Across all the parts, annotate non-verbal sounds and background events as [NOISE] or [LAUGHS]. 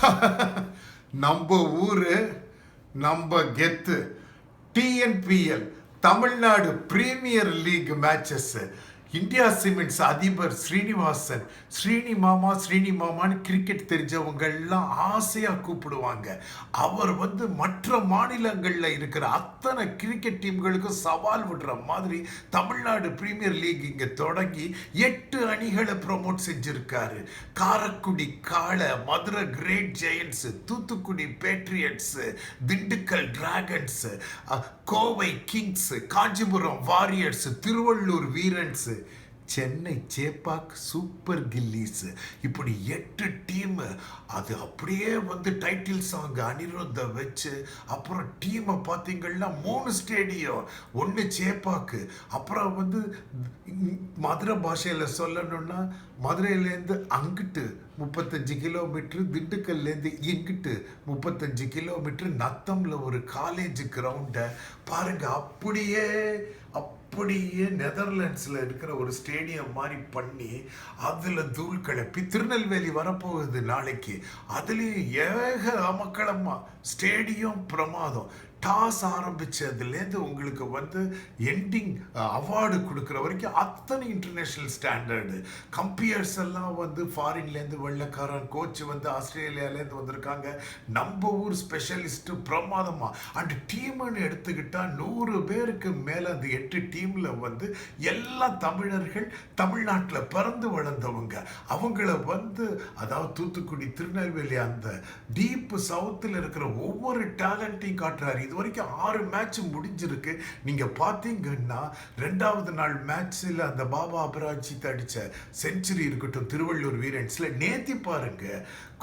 [LAUGHS] நம்ம ஊரு நம்ம கெத்து. TNPL Tamil Nadu premier league matches India Cements அதிபர் ஸ்ரீனிவாசன் ஸ்ரீனி மாமா ஸ்ரீனி மாமான்னு கிரிக்கெட் தெரிஞ்சவங்க எல்லாம் கூப்பிடுவாங்க. அவர் வந்து மற்ற மாநிலங்களில் இருக்கிற அத்தனை கிரிக்கெட் டீம்களுக்கும் சவால் விடுற மாதிரி தமிழ்நாடு பிரீமியர் லீக் இங்கே தொடங்கி எட்டு அணிகளை ப்ரோமோட் செஞ்சுருக்காரு. Karaikudi Kaalai Madurai Great Giants Thoothukudi Patriots Dindigul Dragons Kovai Kings Kanchipuram Warriors Tiruvallur Veerans Chennai Chepauk Super Gillies. இப்படி எட்டு டீம். அது அப்படியே வந்து டைட்டில் சாங் அனிருத்த வச்சு அப்புறம் டீமை பார்த்தீங்கன்னா மூணு ஸ்டேடியம் ஒன்று சேப்பாக்கு அப்புறம் வந்து மதுரை பாஷையில் சொல்லணும்னா மதுரையிலேருந்து அங்கிட்டு முப்பத்தஞ்சு கிலோமீட்டர் திண்டுக்கல்லேருந்து இங்கிட்டு முப்பத்தஞ்சு கிலோமீட்டர் நத்தம்ல ஒரு காலேஜ் கிரவுண்டை பாருங்க அப்படியே அப்படியே நெதர்லாண்ட்ஸில் இருக்கிற ஒரு ஸ்டேடியம் மாதிரி பண்ணி அதில் தூள் கிளப்பி திருநெல்வேலி வரப்போகுது நாளைக்கு. அதுலேயும் ஏக அமக்களமாக ஸ்டேடியம் பிரமாதம். டாஸ் ஆரம்பித்ததுலேருந்து உங்களுக்கு வந்து எண்டிங் அவார்டு கொடுக்குற வரைக்கும் அத்தனை இன்டர்நேஷ்னல் ஸ்டாண்டர்டு கம்பியர்ஸ் எல்லாம் வந்து ஃபாரின்லேருந்து வெள்ளக்காரன் கோச் வந்து ஆஸ்திரேலியாலேருந்து வந்திருக்காங்க. நம்ம ஊர் ஸ்பெஷலிஸ்ட்டு பிரமாதமாக அண்ட் டீம்னு எடுத்துக்கிட்டால் நூறு பேருக்கு மேலே அந்த எட்டு டீமில் வந்து எல்லா தமிழர்கள் தமிழ்நாட்டில் பிறந்து வளர்ந்தவங்க. அவங்கள வந்து அதாவது தூத்துக்குடி திருநெல்வேலி அந்த டீப் சவுத்தில் இருக்கிற ஒவ்வொரு டேலண்ட்டையும் காட்டுறாரு. இது வரைக்கும் ஆறு மேட்ச் முடிஞ்சிருக்கு. நீங்க பார்த்தீங்கன்னா ரெண்டாவது நாள் மேட்ச்ல அந்த பாபா அபராஜித் அடிச்ச செஞ்சுரி இருக்கட்டும் திருவள்ளூர் வீரன்ஸ்ல நேத்தி பாருங்க.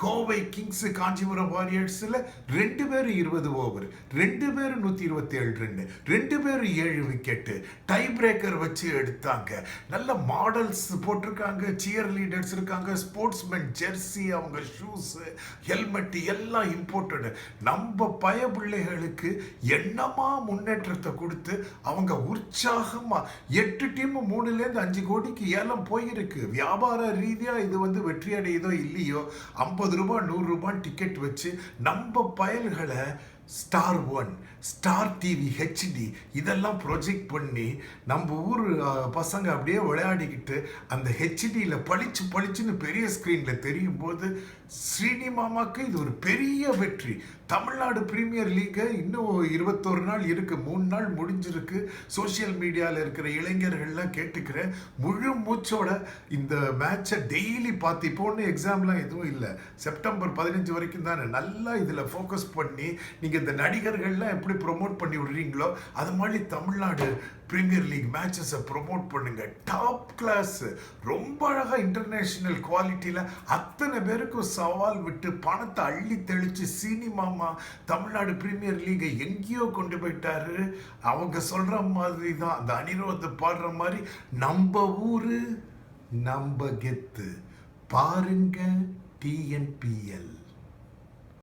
கோவை கிங்ஸ் காஞ்சிபுரம் வாரியர்ஸ்ல ரெண்டு பேர் இருபது ஓவர் ரெண்டு பேர் நூத்தி இருபத்தி ஏழு ரன் ரெண்டு பேர் ஏழு விக்கெட்டு டை பிரேக்கர் வச்சு எடுத்தாங்க. நல்ல மாடல்ஸ் போட்டிருக்காங்க சியர் லீடர்ஸ் இருக்காங்க ஸ்போர்ட்ஸ்மேன் ஜெர்சி அவங்க ஷூஸ் ஹெல்மெட் எல்லாம் இம்போர்ட்டடு நம்ம பய பிள்ளைகளுக்கு என்னமா முன்னேற்றத்தை கொடுத்து அவங்க உற்சாகமா எட்டு டீம் மூணுலேருந்து அஞ்சு கோடிக்கு ஏலம் போயிருக்கு. வியாபார ரீதியா இது வந்து வெற்றி அடையுதோ இல்லையோ ஐம்பது ரூபா நூறு டிக்கெட் வச்சு நம்ம பயல்களை Star One Star TV HD இதெல்லாம் ப்ரொஜெக்ட் பண்ணி நம்ம ஊர் பசங்க அப்படியே விளையாடிக்கிட்டு அந்த ஹெச்டியில் பளிச்சு பளிச்சுன்னு பெரிய ஸ்க்ரீனில் தெரியும் போது ஸ்ரீனிமாமாக்கு இது ஒரு பெரிய வெற்றி. தமிழ்நாடு பிரீமியர் லீக்கை இன்னும் இருபத்தோரு நாள் இருக்குது மூணு நாள் முடிஞ்சிருக்கு. சோஷியல் மீடியாவில் இருக்கிற இளைஞர்கள்லாம் கேட்டுக்கிற முழு மூச்சோட இந்த மேட்சை டெய்லி பார்த்து. இப்போ ஒன்றும் எக்ஸாம்லாம் எதுவும் இல்லை. செப்டம்பர் பதினஞ்சு வரைக்கும் தானே. நல்லா இதில் ஃபோக்கஸ் பண்ணி நீங்கள் இந்த நடிகர்கள்லாம் எப்படி ப்ரோமோட் பண்ணி விடுறீங்களோ அது மாதிரி தமிழ்நாடு ப்ரீமியர் லீக் மேட்சஸை ப்ரோமோட் பண்ணுங்கள் டாப் கிளாஸ் ரொம்ப அழகாக இன்டர்நேஷ்னல் குவாலிட்டியில் அத்தனை பேருக்கும் சவால் விட்டு பணத்தை அள்ளி தெளித்து சினிமாமா தமிழ்நாடு ப்ரீமியர் லீகை எங்கேயோ கொண்டு போயிட்டாரு. அவங்க சொல்கிற மாதிரி தான் அந்த அனிரோத்தை பாடுற மாதிரி நம்ம ஊர் நம்ம கெத்து. பாருங்க டிஎன்பிஎல்